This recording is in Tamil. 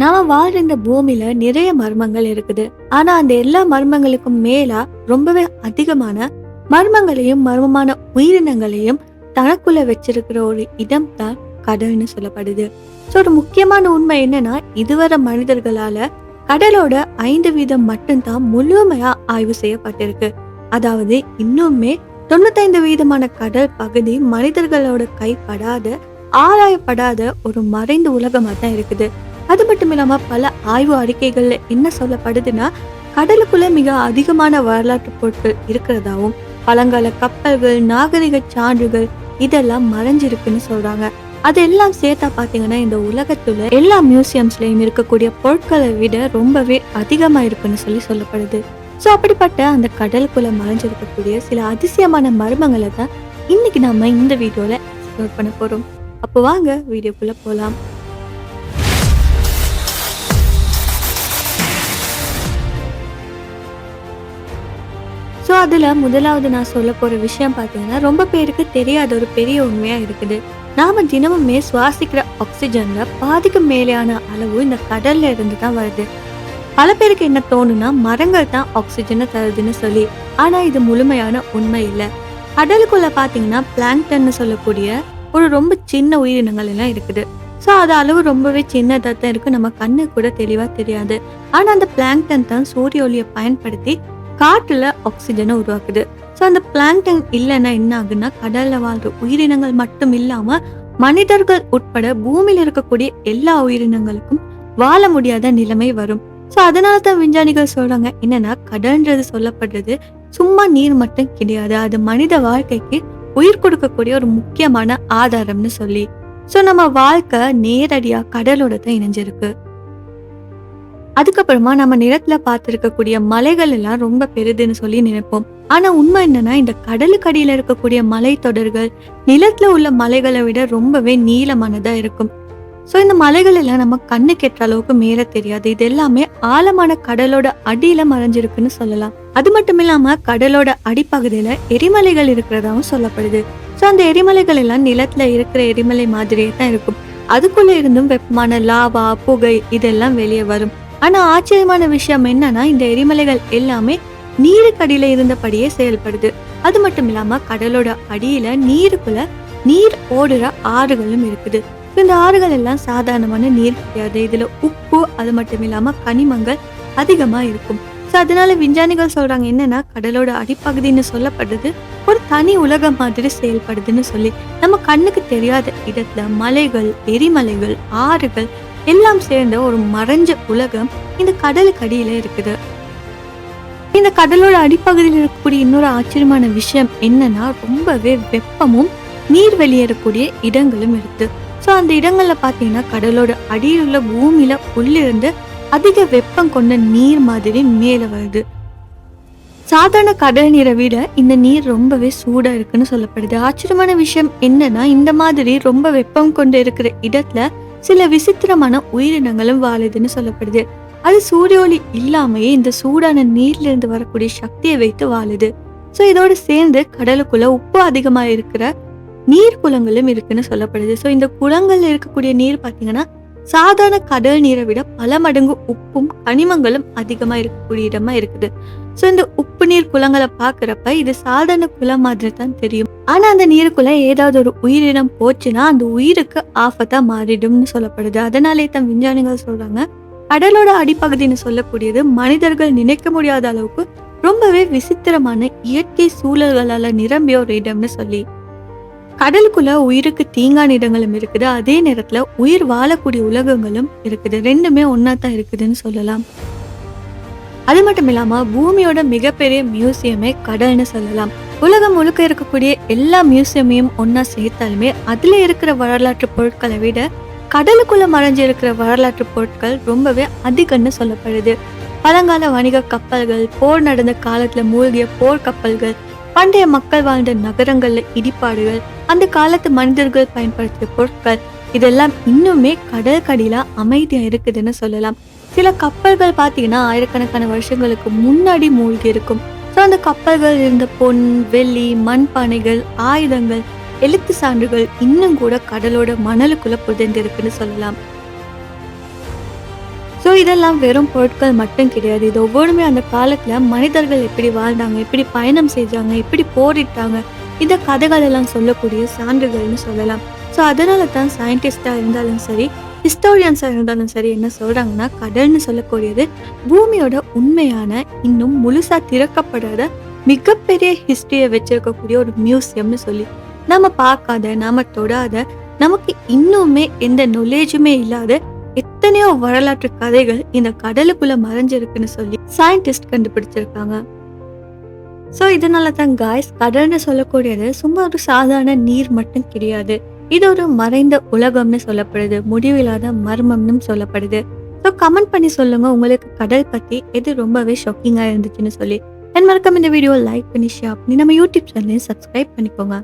நாம வாழ்ற இந்த பூமியில நிறைய மர்மங்கள் இருக்குது. ஆனா அந்த எல்லா மர்மங்களுக்கும் மேலா ரொம்பவே அதிகமான மர்மங்களையும் மர்மமான உயிரினங்களையும் தனக்குள்ள வச்சிருக்கிற ஒரு இடம் தான் கடல்னு சொல்லப்படுது. ஸோ ஒரு முக்கியமான உண்மை என்னன்னா இதுவரை மனிதர்களால கடலோட ஐந்து வீதம் மட்டும்தான் முழுமையா ஆய்வு செய்யப்பட்டிருக்கு. அதாவது இன்னுமே தொண்ணூத்தைந்து வீதமான கடல் பகுதி மனிதர்களோட கைப்படாத ஆராயப்படாத ஒரு மறைந்த உலகமா தான் இருக்குது. அது மட்டும் இல்லாம பல ஆய்வு அறிக்கைகள்ல என்ன சொல்லப்படுதுன்னா கடலுக்குள்ள மிக அதிகமான வரலாற்று பொருட்கள் இருக்கிறதாவும் பழங்கால கப்பல்கள் நாகரிக சான்றுகள் இதெல்லாம் மறைஞ்சிருக்குன்னு சொல்றாங்க. அதெல்லாம் சேர்த்தா பாத்தீங்கன்னா இந்த உலகத்துல எல்லா மியூசியம்ஸ்லயும் இருக்கக்கூடிய பொருட்களை விட ரொம்பவே அதிகமா இருக்குன்னு சொல்லி சொல்லப்படுது. ஸோ அப்படிப்பட்ட அந்த கடலுக்குள்ள மறைஞ்சிருக்கக்கூடிய சில அதிசயமான மர்மங்களை தான் இன்னைக்கு நம்ம இந்த வீடியோல எக்ஸ்ப்ளோர் பண்ண போறோம். அப்போ வாங்க வீடியோக்குள்ள போலாம். அதில் முதலாவது நான் சொல்ல போகிற விஷயம் பார்த்தீங்கன்னா ரொம்ப பேருக்கு தெரியாத ஒரு பெரிய உண்மையாக இருக்குது. நாம் தினமுமே சுவாசிக்கிற ஆக்சிஜனில் பாதிக்கு மேலேயான அளவு இந்த கடல்ல இருந்து தான் வருது. பல பேருக்கு என்ன தோணுனா மரங்கள் தான் ஆக்சிஜனை தருதுன்னு சொல்லி. ஆனால் இது முழுமையான உண்மை இல்லை. கடலுக்குள்ளே பார்த்தீங்கன்னா பிளாங்டன்னு சொல்லக்கூடிய ஒரு ரொம்ப சின்ன உயிரினங்கள் எல்லாம் இருக்குது. ஸோ அது அளவு ரொம்பவே சின்னதாக தான் இருக்குது நம்ம கண்ணு கூட தெளிவாக தெரியாது. ஆனால் அந்த பிளாங்டன் தான் சூரிய ஒளியை பயன்படுத்தி காற்றுல ஆக்சிஜனை உருவாக்குது. ஸோ அந்த பிளாங்டன் இல்லைன்னா என்ன ஆகுன்னா கடல்ல வாழ்ற உயிரினங்கள் மட்டும் இல்லாம மனிதர்கள் உட்பட பூமியில இருக்கக்கூடிய எல்லா உயிரினங்களுக்கும் வாழ முடியாத நிலைமை வரும். ஸோ அதனால தான் விஞ்ஞானிகள் சொல்றாங்க என்னன்னா கடல்ன்றது சொல்லப்படுறது சும்மா நீர் மட்டும் கிடையாது. அது மனித வாழ்க்கைக்கு உயிர் கொடுக்கக்கூடிய ஒரு முக்கியமான ஆதாரம்னு சொல்லி. ஸோ நம்ம வாழ்க்கை நேரடியாக கடலோட தான் இணைஞ்சிருக்கு. அதுக்கப்புறமா நம்ம நிலத்துல பார்த்துருக்கக்கூடிய மலைகள் எல்லாம் ரொம்ப பெருதுன்னு சொல்லி நினைப்போம். ஆனா உண்மை என்னன்னா இந்த கடலுக்கு அடியில இருக்கக்கூடிய மலை தொடர்கள் நிலத்துல உள்ள மலைகளை விட ரொம்பவே நீளமானதா இருக்கும். ஸோ இந்த மலைகள் எல்லாம் நம்ம கண்ணு கெட்ட அளவுக்கு மேல தெரியாது. இது எல்லாமே ஆழமான கடலோட அடியில மறைஞ்சிருக்குன்னு சொல்லலாம். அது மட்டும் இல்லாம கடலோட அடிப்பகுதியில எரிமலைகள் இருக்கிறதாவும் சொல்லப்படுது. ஸோ அந்த எரிமலைகள் எல்லாம் நிலத்துல இருக்கிற எரிமலை மாதிரியே தான் இருக்கும். அதுக்குள்ள இருந்தும் வெப்பமான லாவா புகை இதெல்லாம் வெளியே வரும். ஆனா ஆச்சரியமான விஷயம் என்னன்னா இந்த எரிமலைகள் எல்லாமே நீருக்கடியில இருந்தபடியே செயல்படுது. அது மட்டும் இல்லாம கடலோட அடியில நீருக்குள்ள நீர் ஓடுற ஆறுகளும் இருக்குது. இந்த ஆறுகள் எல்லாம் சாதாரணமான நீர் கிடையாது. இதுல உப்பு அது மட்டும் இல்லாம கனிமங்கள் அதிகமா இருக்கும். ஸோ அதனால விஞ்ஞானிகள் சொல்றாங்க என்னன்னா கடலோட அடிப்பகுதின்னு சொல்லப்படுறது ஒரு தனி உலகம் மாதிரி செயல்படுதுன்னு சொல்லி. நம்ம கண்ணுக்கு தெரியாத இடத்துல மலைகள் எரிமலைகள் ஆறுகள் எல்லாம் சேர்ந்த ஒரு மறைஞ்ச உலகம் இந்த கடலுக்கு அடியில இருக்குது. இந்த கடலோட அடிப்பகுதியில் இருக்கக்கூடிய இன்னொரு ஆச்சரியமான விஷயம் என்னன்னா ரொம்பவே வெப்பமும் நீர் வெளியேறக்கூடிய இடங்களும் இருக்கு. ஸோ அந்த இடங்கள்ல பாத்தீங்கன்னா கடலோட அடியில் உள்ள பூமியில உள்ளிருந்து அதிக வெப்பம் கொண்ட நீர் மாதிரி மேல வருது. சாதாரண கடல் நீரை விட இந்த நீர் ரொம்பவே சூடா இருக்குன்னு சொல்லப்படுது. ஆச்சரியமான விஷயம் என்னன்னா இந்த மாதிரி ரொம்ப வெப்பம் கொண்டு இருக்கிற இடத்துல சில விசித்திரமான உயிரினங்களும் வாழுதுன்னு சொல்லப்படுது. அது சூரிய ஒளி இல்லாமையே இந்த சூடான நீர்ல இருந்து வரக்கூடிய சக்தியை வைத்து வாழுது. ஸோ இதோட சேர்ந்து கடலுக்குள்ள உப்பு அதிகமா இருக்கிற நீர் குளங்களும் இருக்குன்னு சொல்லப்படுது. ஸோ இந்த குளங்கள்ல இருக்கக்கூடிய நீர் பார்த்தீங்கன்னா சாதாரண கடல் நீரை விட பல மடங்கு உப்பும் கனிமங்களும் அதிகமா இருக்கக்கூடிய இடமா இருக்குது. ஸோ இந்த உப்பு நீர் குளங்களை பார்க்குறப்ப இது சாதாரண குளம் மாதிரி தான் தெரியும். ஆனால் அந்த நீருக்குள்ள ஏதாவது ஒரு உயிரினம் போச்சுன்னா அந்த உயிருக்கு ஆபத்தாக மாறிடும்னு சொல்லப்படுது. அதனாலே தான் விஞ்ஞானிகள் சொல்கிறாங்க கடலோட அடிப்பகுதின்னு சொல்லக்கூடியது மனிதர்கள் நினைக்க முடியாத அளவுக்கு ரொம்பவே விசித்திரமான இயற்கை சூழல்களால நிரம்பிய ஒரு இடம்னு சொல்லி. கடலுக்குள்ள உயிருக்கு தீங்கான இடங்களும் இருக்குது. அதே நேரத்துல உயிர் வாழக்கூடிய உலகங்களும் இருக்குது. ரெண்டுமே ஒன்னா தான் இருக்குதுன்னு சொல்லலாம். அது மட்டும் இல்லாம பூமியோட மிகப்பெரிய மியூசியமே கடல்னு சொல்லலாம். உலகம் முழுக்க இருக்கக்கூடிய எல்லா மியூசியமையும் ஒன்னா சேர்த்தாலுமே அதுல இருக்கிற வரலாற்று பொருட்களை விட கடலுக்குள்ள மறைஞ்சு இருக்கிற வரலாற்று பொருட்கள் ரொம்பவே அதிகம்னு சொல்லப்படுது. பழங்கால வணிக கப்பல்கள் போர் நடந்த காலத்துல மூழ்கிய போர் கப்பல்கள் பண்டைய மக்கள் வாழ்ந்த நகரங்கள்ல இடிபாடுகள் அந்த காலத்து மனிதர்கள் பயன்படுத்திய பொருட்கள் இதெல்லாம் இன்னுமே கடற்கடியில அமைதியா இருக்குதுன்னு சொல்லலாம். சில கப்பல்கள் பார்த்தீங்கன்னா ஆயிரக்கணக்கான வருஷங்களுக்கு முன்னாடி மூழ்கி இருக்கும் ஸோ அந்த கப்பல்கள் இருந்த பொன் வெள்ளி மண்பானைகள் ஆயுதங்கள் எழுத்து சான்றுகள் இன்னும் கூட கடலோட மணலுக்குள்ள புதைந்திருக்குன்னு சொல்லலாம். ஸோ இதெல்லாம் வெறும் பொருட்கள் மட்டும் கிடையாது. இது ஒவ்வொருமே அந்த காலத்துல மனிதர்கள் எப்படி வாழ்ந்தாங்க எப்படி பயணம் செஞ்சாங்க எப்படி போரிட்டாங்க இந்த கதைகள் எல்லாம் சொல்லக்கூடிய சான்றுகள்னு சொல்லலாம். ஸோ அதனால தான் சயின்டிஸ்டாக இருந்தாலும் சரி ஹிஸ்டோரியன்ஸாக இருந்தாலும் சரி என்ன சொல்றாங்கன்னா கடல்னு சொல்லக்கூடியது பூமியோட உண்மையான இன்னும் முழுசா திறக்கப்படாத மிகப்பெரிய ஹிஸ்ட்ரியை வச்சிருக்கக்கூடிய ஒரு மியூசியம்னு சொல்லி. நம்ம பார்க்காத நாம தொடாத நமக்கு இன்னுமே எந்த knowledge-உமே இல்லாத எத்தனையோ வரலாற்று கதைகள் இந்த கடலுக்குள்ள மறைஞ்சிருக்குன்னு சொல்லி சயின்டிஸ்ட் கண்டுபிடிச்சிருக்காங்க. ஸோ இதனால தான் காய்ஸ் கடல்னு சொல்லக்கூடியது சும்மா ஒரு சாதாரண நீர் மட்டும் கிடையாது. இது ஒரு மறைந்த உலகம்னு சொல்லப்படுது முடிவில்லாத மர்மம்னு சொல்லப்படுது. ஸோ கமெண்ட் பண்ணி சொல்லுங்க உங்களுக்கு கடல் பத்தி எது ரொம்பவே ஷாக்கிங்காக இருந்துச்சுன்னு சொல்லி. என் மறக்காம இந்த வீடியோ லைக் பண்ணி ஷேர் பண்ணி நம்ம யூடியூப் சேனலையும் சப்ஸ்கிரைப் பண்ணிக்கோங்க.